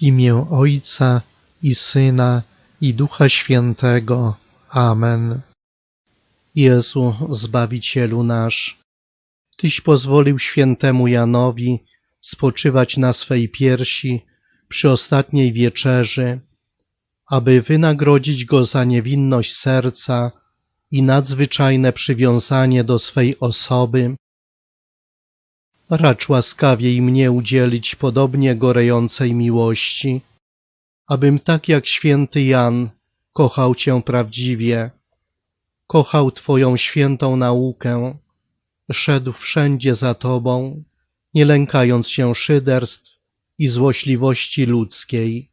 imię Ojca i Syna i Ducha Świętego. Amen. Jezu, Zbawicielu nasz, Tyś pozwolił świętemu Janowi spoczywać na swej piersi przy ostatniej wieczerzy, aby wynagrodzić go za niewinność serca i nadzwyczajne przywiązanie do swej osoby. Racz łaskawiej mnie udzielić podobnie gorejącej miłości, abym tak jak święty Jan kochał Cię prawdziwie, kochał Twoją świętą naukę, szedł wszędzie za Tobą, nie lękając się szyderstw i złośliwości ludzkiej,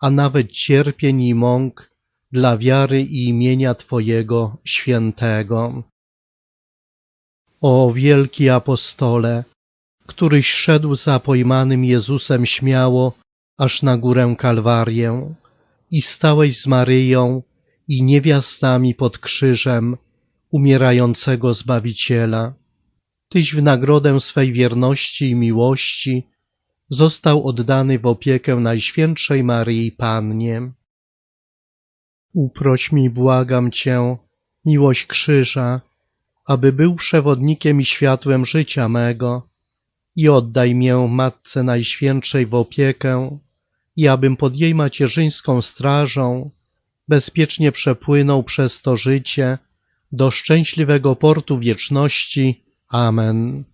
a nawet cierpień i mąk dla wiary i imienia Twojego świętego. O wielki apostole, któryś szedł za pojmanym Jezusem śmiało aż na górę Kalwarię i stałeś z Maryją i niewiastami pod krzyżem umierającego Zbawiciela. Tyś w nagrodę swej wierności i miłości został oddany w opiekę Najświętszej Maryi Pannie. Uproś mi, błagam Cię, miłość krzyża, aby był przewodnikiem i światłem życia mego i oddaj mię Matce Najświętszej w opiekę i abym pod jej macierzyńską strażą bezpiecznie przepłynął przez to życie do szczęśliwego portu wieczności. Amen.